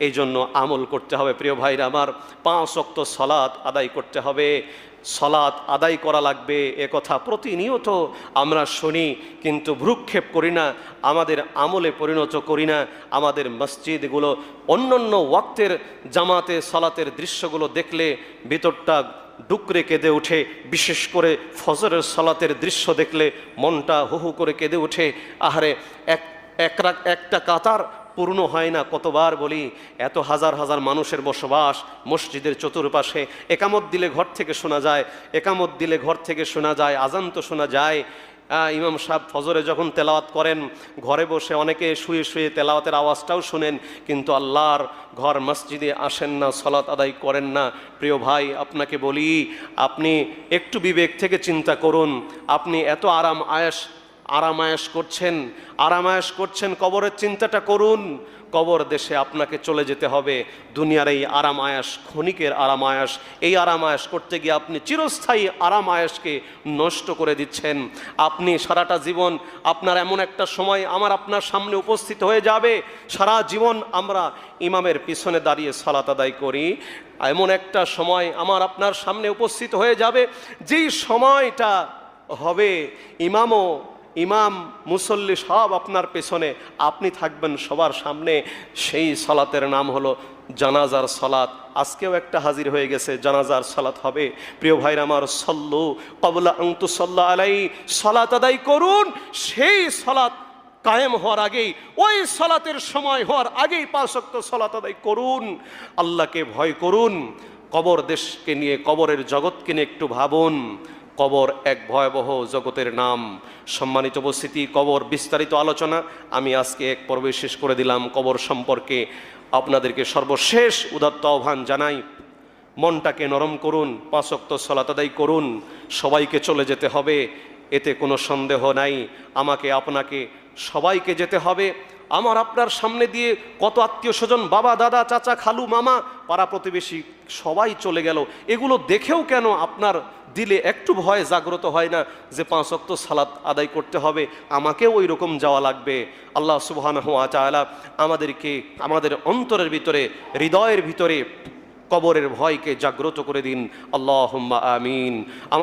এই জন্য আমল করতে হবে। প্রিয় ভাইরা আমার, পাঁচ অক্ত সলাৎ আদায় করতে হবে। সলাৎ আদায় করা লাগবে, এ কথা প্রতিনিয়ত আমরা শুনি, কিন্তু ভ্রুক্ষেপ করি না, আমাদের আমলে পরিণত করি না। আমাদের মসজিদগুলো অন্যান্য ওয়াক্তের জামাতে সলাতের দৃশ্যগুলো দেখলে ভিতরটা ডুকরে কেঁদে ওঠে। বিশেষ করে ফজরের সলাতের দৃশ্য দেখলে মনটা হু হু করে কেঁদে ওঠে। আহারে, এক এক একটা কাতার পূর্ণ হয় না। কতবার বলি, এত হাজার হাজার মানুষের বসবাস মসজিদের চতুর্পাশে। একামত দিলে ঘর থেকে শোনা যায়, একামত দিলে ঘর থেকে শোনা যায়, আজান তো শোনা যায়। ইমাম সাহেব ফজরে যখন তেলাওয়াত করেন, ঘরে বসে অনেকে শুয়ে শুয়ে তেলাওয়াতের আওয়াজটাও শুনেন, কিন্তু আল্লাহর ঘর মসজিদে আসেন না, সলাত আদায় করেন না। প্রিয় ভাই, আপনাকে বলি, আপনি একটু বিবেক থেকে চিন্তা করুন, আপনি এত আরাম আয়াস আরামায়াস করছেন আরামায়াস করছেন, কবরের চিন্তাটা করুন। কবর দেশে আপনাকে চলে যেতে হবে। দুনিয়ার এই আরাম আয়াস ক্ষণিকের আরাম আয়াস এই আরাম আয়াস করতে গিয়ে আপনি চিরস্থায়ী আরাম আয়াসকে নষ্ট করে দিচ্ছেন। আপনি সারাটা জীবন আপনার এমন একটা সময় আমার আপনার সামনে উপস্থিত হয়ে যাবে। সারা জীবন আমরা ইমামের পিছনে দাঁড়িয়ে সালাত আদায় করি। এমন একটা সময় আমার আপনার সামনে উপস্থিত হয়ে যাবে। যেই সময়টা হবে, ইমামও ইমাম, মুসল্লি সব আপনার পেছনে। আপনি থাকবেন সবার সামনে। সেই সলাতের নাম হলো জানাজার সলাত। আজকেও একটা হাজির হয়ে গেছে, জানাজার সলাত হবে। প্রিয় ভাইরা আমার, সল্লু কবলা আংতু সাল্লা আলাই সলাত আদায় করুন। সেই সলাত কায়েম হওয়ার আগেই, ওই সলাতের সময় হওয়ার আগেই পাঁচক্ত সলাত আদায় করুন। আল্লাহকে ভয় করুন। কবর দেশকে নিয়ে, কবরের জগৎকে নিয়ে একটু ভাবুন। কবর এক ভয়াবহ জগতের নাম। সম্মানিত উপস্থিতি, কবর বিস্তারিত আলোচনা আমি আজকে এক পর্বে শেষ করে দিলাম। কবর সম্পর্কে আপনাদেরকে সর্বশেষ উদাত্ত আহ্বান জানাই। মনটাকে নরম করুন পাঁচক্ত সলাতাদাই করুন, সবাইকে চলে যেতে হবে, এতে কোনো সন্দেহ নাই। আমাকে, আপনাকে, সবাইকে যেতে হবে। আমার আপনার সামনে দিয়ে কত আত্মীয় স্বজন, বাবা, দাদা, চাচা, খালু, মামা, পাড়া প্রতিবেশী সবাই চলে গেল। এগুলো দেখেও কেন আপনার দিলে একটু ভয় জাগ্রত হয় না যে পাঁচ অক্ত সালাত আদায় করতে হবে আমাকে ওই রকম যাওয়া লাগবে। আল্লাহ সুবহান হওয়া চায়লা আমাদেরকে, আমাদের অন্তরের ভিতরে, হৃদয়ের ভিতরে কবরের ভয়কে জাগ্রত করে দিন। আল্লাহ আমিন।